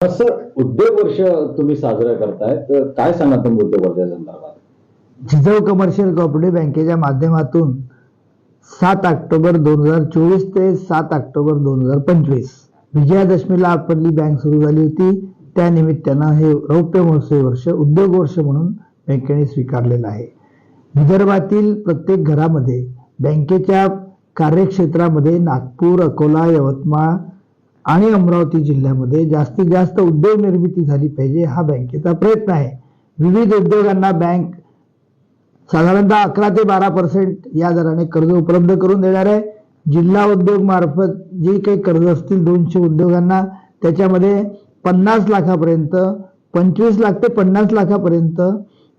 Sir उद्योग वर्ष तुम्ही साजरा करताय तर काय सांगा तुम्ही उद्योग वर्षा संदर्भात? जिजाऊ कमर्शियल कॉपरेटिव्ह बँकेच्या माध्यमातून सात ऑक्टोबर दोन हजार चोवीस ते सात ऑक्टोबर दोन हजार पंचवीस विजयादशमीला आपली बँक सुरू झाली होती. त्या निमित्तानं हे रौप्य महोत्सवी वर्ष उद्योग वर्ष म्हणून बँकेने स्वीकारलेलं आहे. विदर्भातील प्रत्येक घरामध्ये बँकेच्या कार्यक्षेत्रामध्ये नागपूर अकोला यवतमाळ आणि अमरावती जिल्ह्यामध्ये जास्तीत जास्त उद्योग निर्मिती झाली पाहिजे हा बँकेचा प्रयत्न आहे. विविध उद्योगांना बँक साधारणतः अकरा ते बारा पर्सेंट या दराने कर्ज उपलब्ध करून देणार आहे. जिल्हा उद्योग मार्फत जी काही कर्ज असतील दोनशे उद्योगांना त्याच्यामध्ये पन्नास लाखापर्यंत पंचवीस लाख ते पन्नास लाखापर्यंत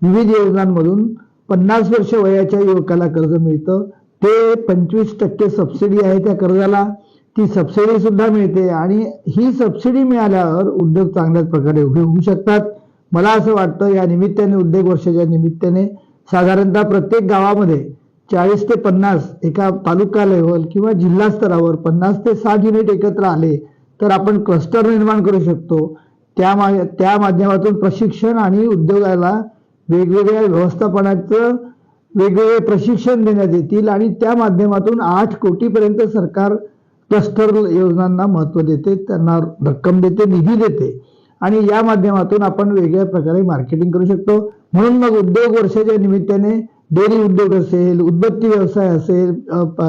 विविध योजनांमधून पन्नास वर्ष वयाच्या युवकाला कर्ज मिळतं. ते पंचवीस टक्के सबसिडी आहे त्या कर्जाला. ती सबसिडी सुद्धा मिळते आणि ही सबसिडी मिळाल्यावर उद्योग चांगल्याच प्रकारे उभे होऊ शकतात. मला असं वाटतं या निमित्ताने उद्योग वर्षाच्या निमित्ताने साधारणतः प्रत्येक गावामध्ये चाळीस ते पन्नास एका तालुका लेवल किंवा जिल्हा स्तरावर पन्नास ते साठ युनिट एकत्र आले तर आपण क्लस्टर निर्माण करू शकतो. त्या मा त्या माध्यमातून प्रशिक्षण आणि उद्योगाला वेगवेगळ्या व्यवस्थापनाचं वेगवेगळे प्रशिक्षण देण्यात येतील आणि त्या माध्यमातून आठ कोटीपर्यंत सरकार क्लस्टर योजनांना महत्त्व देते त्यांना रक्कम देते निधी देते. आणि या माध्यमातून आपण वेगळ्या प्रकारे मार्केटिंग करू शकतो. म्हणून मग उद्योग वर्षाच्या निमित्ताने डेअरी उद्योग असेल उदबत्ती व्यवसाय असेल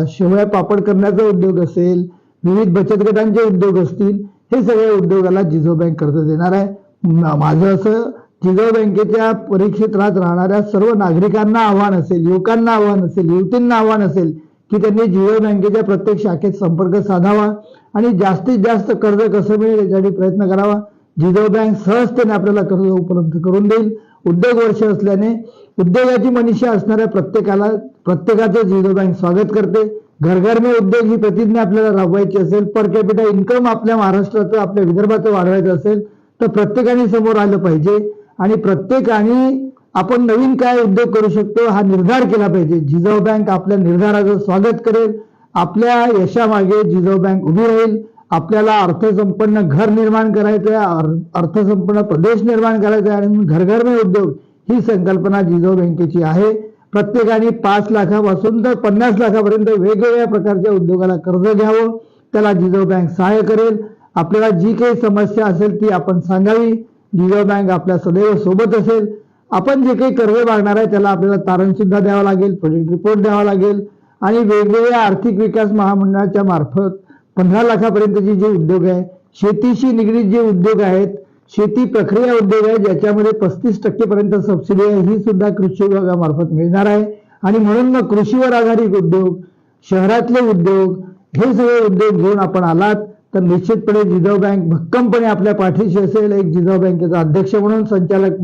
शेवळ्या पापड करण्याचा उद्योग असेल विविध बचत गटांचे उद्योग असतील हे सगळ्या उद्योगाला जिझो बँक कर्ज देणार आहे. माझं असं जिझो बँकेच्या परिक्षेत्रात राहणाऱ्या सर्व नागरिकांना आव्हान असेल युवकांना आव्हान असेल युवतींना आव्हान असेल की त्यांनी जिओ बँकेच्या प्रत्येक शाखेत संपर्क साधावा आणि जास्तीत जास्त कर्ज कसं मिळेल यासाठी प्रयत्न करावा. जिओ बँक सहजतेने आपल्याला कर्ज उपलब्ध करून देईल. उद्योग वर्ष असल्याने उद्योगाची मनीषा असणाऱ्या प्रत्येकाला प्रत्येकाचं जिओ बँक स्वागत करते. घरघर में उद्योग ही प्रतिज्ञा आपल्याला राबवायची असेल पर कॅपिटल इन्कम आपल्या महाराष्ट्राचं आपल्या विदर्भाचं वाढवायचं असेल तर प्रत्येकाने समोर आलं पाहिजे. आणि प्रत्येकाने आपण नवीन काय उद्योग करू शकतो हा निर्धार केला पाहिजे. जिजाऊ बँक आपल्या निर्धाराचं स्वागत करेल. आपल्या यशामागे जिजाऊ बँक उभी राहील. आपल्याला अर्थसंपन्न घर निर्माण करायचं आहे अर्थसंपन्न प्रदेश निर्माण करायचा आहे आणि घरघर में उद्योग ही संकल्पना जिजाऊ बँकेची आहे. प्रत्येकाने पाच लाखापासून तर पन्नास लाखापर्यंत वेगवेगळ्या प्रकारच्या उद्योगाला कर्ज घ्यावं. त्याला जिजाऊ बँक सहाय्य करेल. आपल्याला जी काही समस्या असेल ती आपण सांगावी. जिजाऊ बँक आपल्या सदैव सोबत असेल. आपण जे काही कर्ज मागणार आहे त्याला आपल्याला तारण सुद्धा द्यावं लागेल प्रोजेक्ट रिपोर्ट द्यावा लागेल आणि वेगवेगळ्या आर्थिक विकास महामंडळाच्या मार्फत पंधरा लाखापर्यंतचे जे उद्योग आहे शेतीशी निगडीत जे उद्योग आहेत शेती प्रक्रिया उद्योग आहे ज्याच्यामध्ये पस्तीस टक्केपर्यंत सबसिडी आहे ही सुद्धा कृषी विभागामार्फत मिळणार आहे. आणि म्हणून मग कृषीवर आधारित उद्योग शहरातले उद्योग हे सगळे उद्योग घेऊन आपण आलात तर निश्चितपणे जिजाऊ बँक भक्कमपणे आपल्या पाठीशी असेल. एक जिजाऊ बँकेचा अध्यक्ष म्हणून संचालक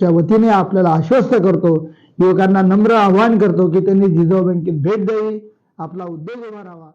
च्या वतीने आपल्याला आश्वस्त करतो युवकांना नम्र आवाहन करतो की त्यांनी जिजाऊ बँकेत भेट द्यावी. आपला उद्योग उभा राहावा.